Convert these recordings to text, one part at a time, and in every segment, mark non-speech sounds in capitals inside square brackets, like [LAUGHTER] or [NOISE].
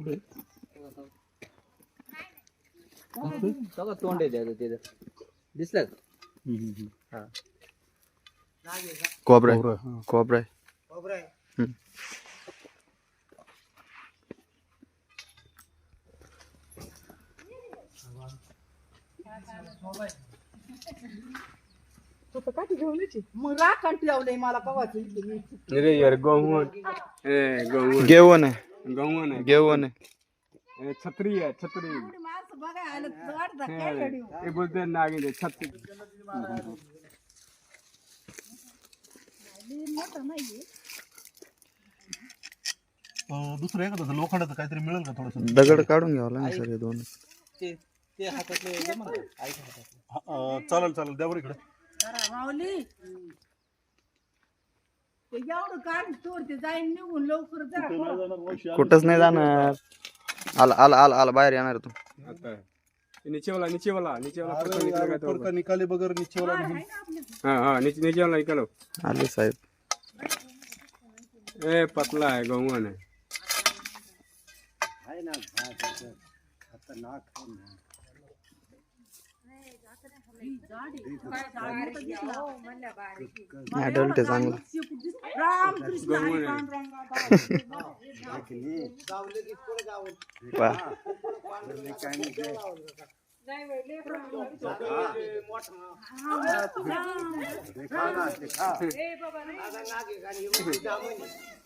कुठे सगळं तोंड आहे त्याचं तिथं दिसलं का? हा. कोबरा खोबरं, हा. कोबरा आहे. मग राखण ठेवलंय मला कवाच अरे यार गहू. ए गहू. गेवण आहे गहू नाही गेवण आहे. ए, छत्री आहे छत्री. माणसं बघा आलं तर वाटतं काय रडीव. हे बोलते नागिन छत्री. मोठं नाहीये अं, दुसरं आहे का तसं लोखंडाचं काहीतरी मिळेल का थोडस? दगड काढून घ्यावं लागेल सर हे दोन. चालेल चालेल. द्या बरं इकडे. जरा माऊली. ते एवढं काढ तोड ते जाईन निघून लवकर जरा नाही. जाणार वंशी कुठंच नाही जाणार. आला आला आला आला बाहेर येणार तू. आता. नीचे वाला नीचे वाला नीचे वाला पटकन अरे निकला का बगर नीचे वाला नहीं आहे ना आपल्या हाँ हाँ नीचे नीचे वाला निकालो आले साहेब. ए पतला है गहू है. ऍडल्ट आहे चांगलं राम कृष्ण हरी पांडुरंगा वा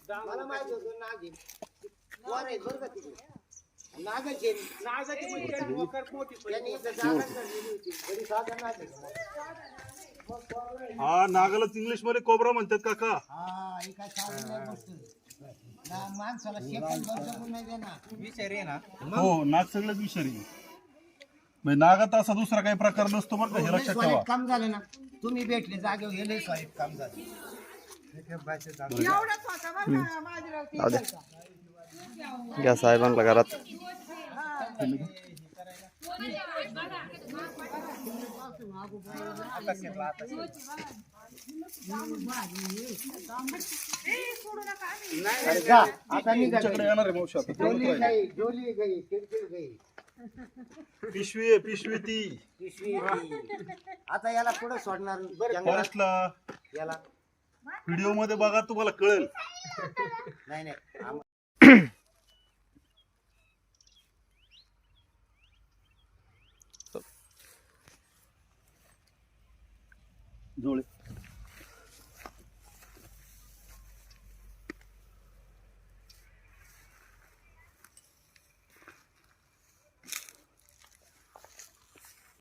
मला माहीत होतं नाग आहे. आहे त्यांनी इथं होती. साधा नाग आहे. हा नागालाच इंग्लिशमध्ये कोबरा म्हणतात काका. हा, ही काय साधी नाही गोष्ट. ना- माणसाला सेकंद भर जगू नाही देणार. हो नाग सगळ्याच विषारी म्हणजे नागात असा दुसरा काही प्रकार नसतो बरं का हे लय लक्षात ठेवा. काम झालं ना तुम्ही भेटले जागेवर हे लय काम झालं. एवढंच होतं बरं का, बाजीराव ते जाऊ घ्या साहेबांना घरात. पिशवी आहे पिशवी ती. पिशवी. आता याला पुढे सोडणार? जंगलात? फॉरेस्टला. याला? व्हिडिओमध्ये बघा तुम्हाला कळेल. नाही नाही. आम- [CLEARS THROAT] जोळे